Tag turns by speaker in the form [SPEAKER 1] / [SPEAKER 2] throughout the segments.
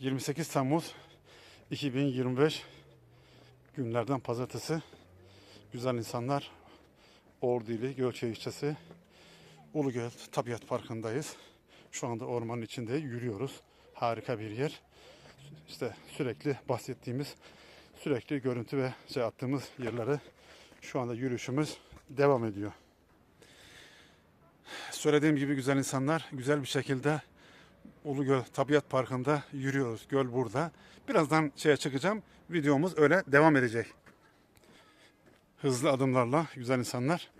[SPEAKER 1] 28 Temmuz 2025 günlerden pazartesi. Güzel insanlar Ordu ili Gölçay ilçesi Ulugöl Tabiat Parkı'ndayız. Şu anda ormanın içinde yürüyoruz. Harika bir yer. İşte sürekli bahsettiğimiz, sürekli görüntü ve şey attığımız yerlere şu anda yürüyüşümüz devam ediyor. Söylediğim gibi güzel insanlar güzel bir şekilde Ulugöl Tabiat Parkı'nda yürüyoruz. Göl burada. Birazdan şeye çıkacağım. Videomuz öyle devam edecek. Hızlı adımlarla güzel insanlar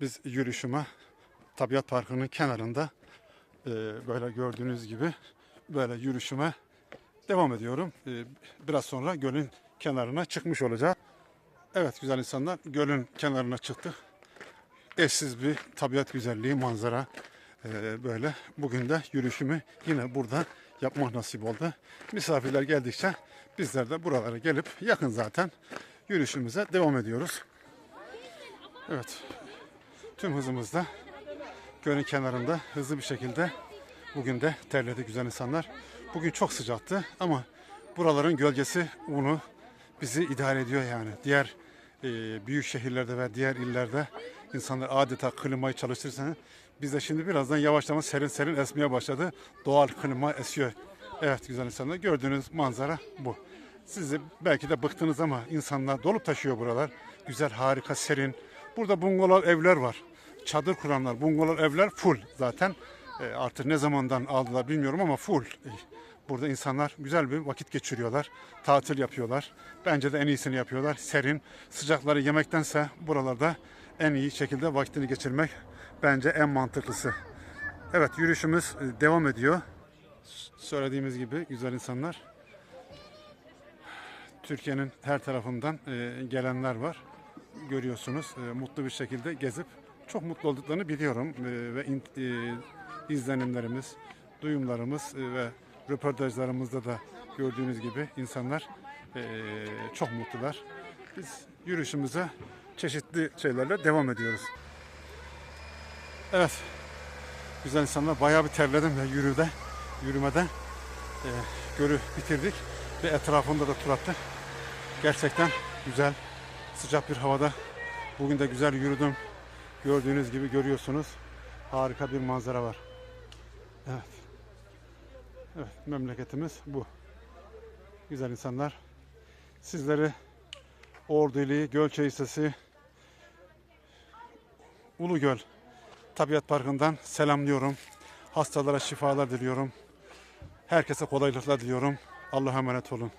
[SPEAKER 1] biz yürüyüşüme Tabiat Parkı'nın kenarında e, böyle gördüğünüz gibi böyle yürüyüşüme devam ediyorum. E, biraz sonra gölün kenarına çıkmış olacağız. Evet güzel insanlar gölün kenarına çıktık. Eşsiz bir tabiat güzelliği, manzara e, böyle. Bugün de yürüyüşümü yine burada yapmak nasip oldu. Misafirler geldikçe bizler de buralara gelip yakın zaten yürüyüşümüze devam ediyoruz. Evet. Tüm hızımızda gölün kenarında hızlı bir şekilde bugün de terledi güzel insanlar. Bugün çok sıcaktı ama buraların gölgesi onu bizi idare ediyor yani. Diğer e, büyük şehirlerde ve diğer illerde insanlar adeta klimayı çalıştırırsa bizde şimdi birazdan yavaşlama serin serin esmeye başladı. Doğal klima esiyor. Evet güzel insanlar gördüğünüz manzara bu. Sizi belki de bıktınız ama insanlar dolup taşıyor buralar. Güzel, harika, serin. Burada bungalov evler var. Çadır kuranlar, bungalov evler full zaten. E, artık ne zamandan aldılar bilmiyorum ama full. E, Burada insanlar güzel bir vakit geçiriyorlar. Tatil yapıyorlar. Bence de en iyisini yapıyorlar. Serin, sıcakları yemektense buralarda en iyi şekilde vaktini geçirmek bence en mantıklısı. Evet yürüyüşümüz e, devam ediyor. Söylediğimiz gibi güzel insanlar. Türkiye'nin her tarafından e, gelenler var. Görüyorsunuz e, mutlu bir şekilde gezip çok mutlu olduklarını biliyorum ve izlenimlerimiz, duyumlarımız ve röportajlarımızda da gördüğünüz gibi insanlar çok mutlular. Biz yürüyüşümüze çeşitli şeylerle devam ediyoruz. Evet, güzel insanlar bayağı bir terledim ve yürüde, yürümeden e, gölü bitirdik ve etrafında da tur attık. Gerçekten güzel, sıcak bir havada. Bugün de güzel yürüdüm. Gördüğünüz gibi görüyorsunuz. Harika bir manzara var. Evet. Evet, memleketimiz bu. Güzel insanlar. Sizleri Ordu ili Gölçay Lisesi Ulugöl Tabiat Parkı'ndan selamlıyorum. Hastalara şifalar diliyorum. Herkese kolaylıklar diliyorum. Allah'a emanet olun.